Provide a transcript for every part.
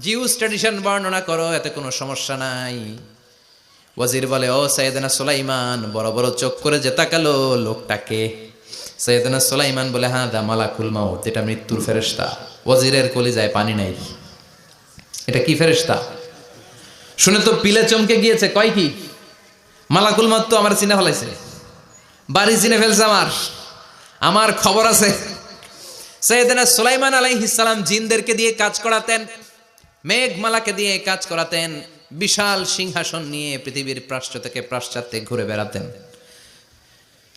Zeus tradition বর্ণনা করো, এতে কোনো সমস্যা নাই। ওয়াজির বলে, ও সৈয়দনা সুলাইমান, বড় বড় চোখ করে যে তাকালো লোকটাকে। সৈয়দনা সুলাইমান বলে হ্যাঁ দা মালাকুল মাউত, এটা মৃত্যুর ফেরেশতা। ওয়াজিরের কলিজায় পানি নাই। এটা কি ফেরেশতা? শুনে তো পিলে চমকে গিয়েছে, কয় কি? মালাকুল মাউত তো আমার চিনে ফেলাইছে। বাড়ি চিনে ফেলছে আমার। আমার খবর আছে। সৈয়দনা সুলাইমান আলাইহিস সালাম জিনদেরকে দিয়ে কাজ করাতেন। মেঘমালাকে দিয়ে কাজ করাতেন, বিশাল সিংহাসন নিয়ে পৃথিবীর প্রাশ্চ থেকে পাশ্চাত্যে ঘুরে বেড়াতেন।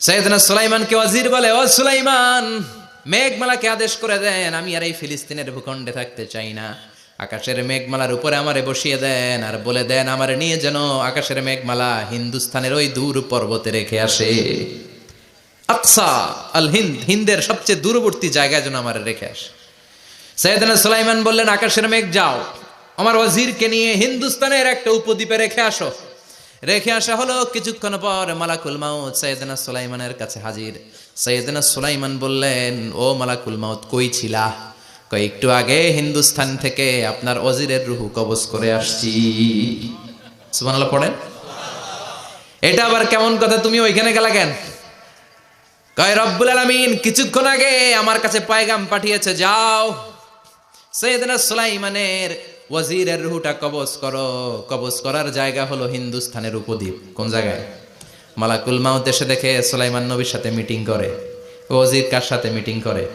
সৈয়দনা সুলাইমানকে ওয়াজির বলে, ও সুলাইমান, মেঘমালাকে আদেশ করে দেন, আমি আর এই ফিলিস্তিনের ভূখণ্ডে থাকতে চাই না। আকাশের মেঘমালার উপরে আমারে বসিয়ে দেন আর বলে দেন, আমারে নিয়ে যেন আকাশের মেঘমালা হিন্দুস্তানের ওই দূর পর্বতে রেখে আসে। আকসা, আল হিন্দ, হিন্দের সবচেয়ে দূরবর্তী জায়গায় যেন আমার রেখে আসে। সৈয়দনা সুলাইমান বললেন, আকাশের মেঘ যাও। আমার ওয়াজিরকে নিয়ে হিন্দুস্তানের একটা উপদ্বীপে রেখে আসো। রেখে আসা হলো কিছুক্ষণ পর মালাকুল মাউত সৈয়দনা সুলাইমানের কাছে হাজির। সৈয়দনা সুলাইমান বললেন, ও মালাকুল মাউত, কই ছিলা? কই, একটু আগে হিন্দুস্তান থেকে আপনার ওজিরের রুহু কবজ করে আসছি। সুবহানাল্লাহ, পড়েন। এটা আবার কেমন কথা, তুমি ওইখানে গেলা কেন? কয়, রব্বুল আলামিন, কিছুক্ষণ আগে আমার কাছে পায়গাম পাঠিয়েছে, যাও। সৈয়দনা সুলাইমানের ওয়াজিরের রুহুটা কবজ করো। কবজ করার জায়গা হলো হিন্দুস্থানের উপদ্বীপ। কোন জায়গায়? মালাকুল মাউত এসে দেখে সুলাইমান নবীর সাথে মিটিং করে। ওয়াজির কার সাথে মিটিং করে?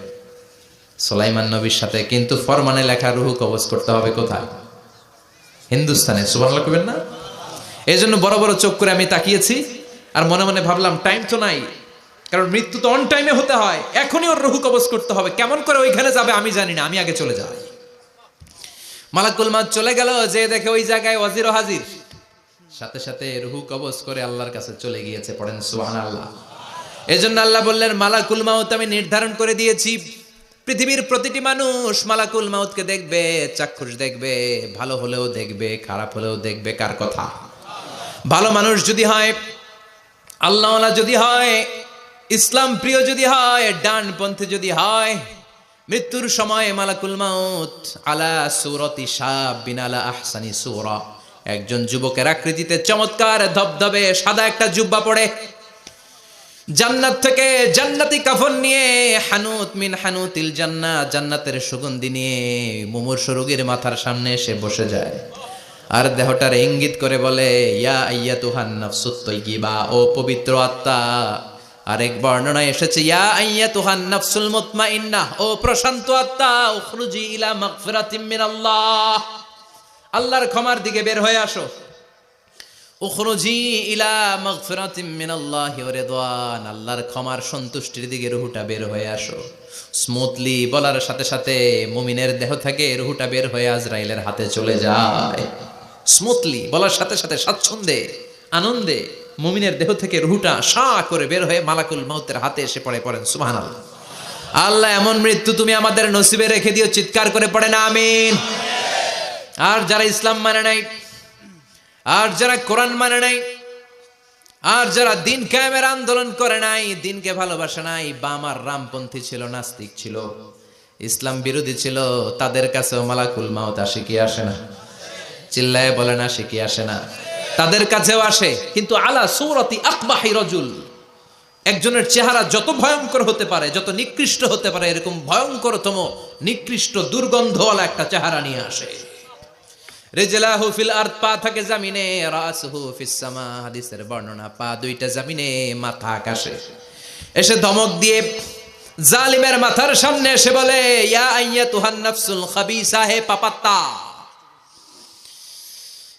সুলাইমান নবীর সাথে। কিন্তু ফরমানে লেখা রুহু কবজ করতে হবে কোথায়? হিন্দুস্তানে সুবহানাল্লাহ কইবেন না? এই জন্য বড় বড় চোখ করে আমি তাকিয়েছি আর মনে মনে ভাবলাম টাইম তো নাই। কারণ মৃত্যু তো অন টাইমে হতে হয়। এখনই ওর রুহু কবজ করতে হবে। কেমন করে ওইখানে যাবে আমি জানি না। আমি আগে চলে যাই। মালাকুল মাদ চলে গেল, যে দেখে ওই জায়গায় ওয়াজির হাজির। সাথে সাথে রুহু কবজ করে আল্লাহর কাছে চলে গিয়েছে, পড়েন সুহান আল্লাহ এই জন্য আল্লাহ বললেন, মালাকুল মাউত আমি নির্ধারণ করে দিয়েছি, পৃথিবীর প্রতিটি মানুষ মালাকুল মাউতকে দেখবে, চাক্ষুষ দেখবে, ভালো হলেও দেখবে, খারাপ হলেও দেখবে, কার কথা? ভালো মানুষ যদি হয় আল্লাহ যদি হয়, ইসলাম প্রিয় যদি হয় ডান ডানপন্থী যদি হয় মৃত্যুর সময় মালাকুল মাউত আলা সুরতি সাব বিনালা আহসানি সুরা। একজন যুবকের আকৃতিতে চমৎকার ধবধবে সাদা একটা জুব্বা পড়ে। জান্নাত থেকে জান্নাতি কাফন নিয়ে হানুত মিন হানুতিল জান্নাত জান্নাতের সুগন্ধি নিয়ে মুমূর্ষ রোগীর মাথার সামনে এসে বসে যায়। আর দেহটার ইঙ্গিত করে বলে, ইয়া আইয়া তুহান নাফসুত তৈগিবা ও পবিত্র আত্মা আরেক বর্ণনায় এসেছে, ইয়া আইয়া ও প্রশান্ত আত্মা মিনাল্লাহ। আল্লাহর ক্ষমার দিকে বের হয়ে আসো। আল্লাহর ক্ষমার সন্তুষ্টির দিকে রুহুটা বের হয়ে আসো। স্মুথলি বলার সাথে সাথে মুমিনের দেহ থেকে রুহুটা বের হয়ে আজরাইলের হাতে চলে যায়। স্মুথলি বলার সাথে সাথে স্বাচ্ছন্দ্যে, আনন্দে মুমিনের দেহ থেকে রুহুটা সা করে বের হয়ে মালাকুল মাউতের হাতে এসে পড়ে, পড়েন, সুবহানাল্লাহ। আল্লাহ, এমন মৃত্যু তুমি আমাদের নসিবে রেখে দিও, চিৎকার করে পড়ে না, আমিন। আর যারা ইসলাম মানে নাই, আর যারা কোরআন মানে নাই, আর যারা দিন কায়েমের আন্দোলন করে নাই, দিনকে ভালোবাসে নাই বামার রামপন্থী ছিল, নাস্তিক ছিল, ইসলাম বিরোধী ছিল, তাদের কাছেও মালাকুল মাউত আসে কি আসে না? চিল্লায় বলে না, সে কি আসে না? তাদের কাছেও আসে। কিন্তু আলা সৌরতি আকবাহি রজুল, একজনের চেহারা যত ভয়ঙ্কর হতে পারে, যত নিকৃষ্ট হতে পারে, এরকম ভয়ঙ্করতম, নিকৃষ্ট দুর্গন্ধওয়ালা একটা চেহারা নিয়ে আসে। থাকে জামিনে, রাসুহু ফিস সামা, হাদিসের বর্ণনা, পা দুইটা জামিনে, মাথা এসে ধমক দিয়ে জালিমের মাথার সামনে এসে বলে, ইয়া পাপাত্তা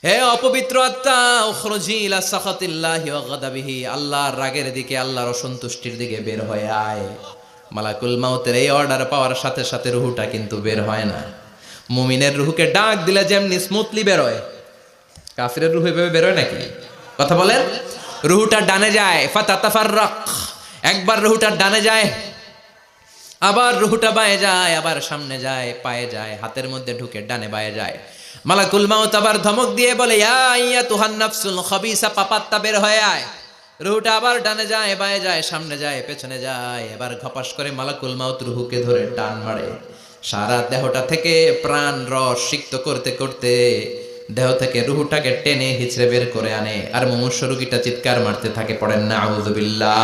হে অপবিত্র আত্মা উখরুজি ইলা সাখাতিল্লাহি ওয়া গাদাবিহি, আল্লাহর রাগের দিকে, আল্লাহর অসন্তুষ্টির দিকে বের হয়ে আয়। মালাকুল মাউতের এই অর্ডার পাওয়ার সাথে সাথে রুহুটা কিন্তু বের হয় না। মুমিনের রুহুকে ডাক দিলে যেমনি স্মুথলি বের হয় কাফিরের রুহু এভাবে বের হয় নাকি? কথা বলেন? রুহুটা ডানে যায়, ফাতাতাফাররাক। একবার রুহুটা ডানে যায়, আবার রুহুটা বায়ে যায়, আবার সামনে যায়, পায়ে যায়, হাতের মধ্যে ঢুকে ডানে বায়ে যায়। মালাকুল মাউত আবার ধমক দিয়ে বলে, ইয়া তুহান নাফসুল খবিসা পাপাত্তা বের হয়ে আয়। রুহুটা আবার ডানে যায়, বায়ে যায়, সামনে যায়, পেছনে যায়। এবার ঘপাস করে মালাকুল মাউত রুহুকে ধরে টান মারে। সারা দেহটা থেকে প্রাণ রস সিক্ত করতে করতে দেহ থেকে রুহুটাকে টেনে হিচড়ে বের করে আনে। আর মুমূর্ষ রুগীটা চিৎকার মারতে থাকে, পড়েন না আউযুবিল্লাহ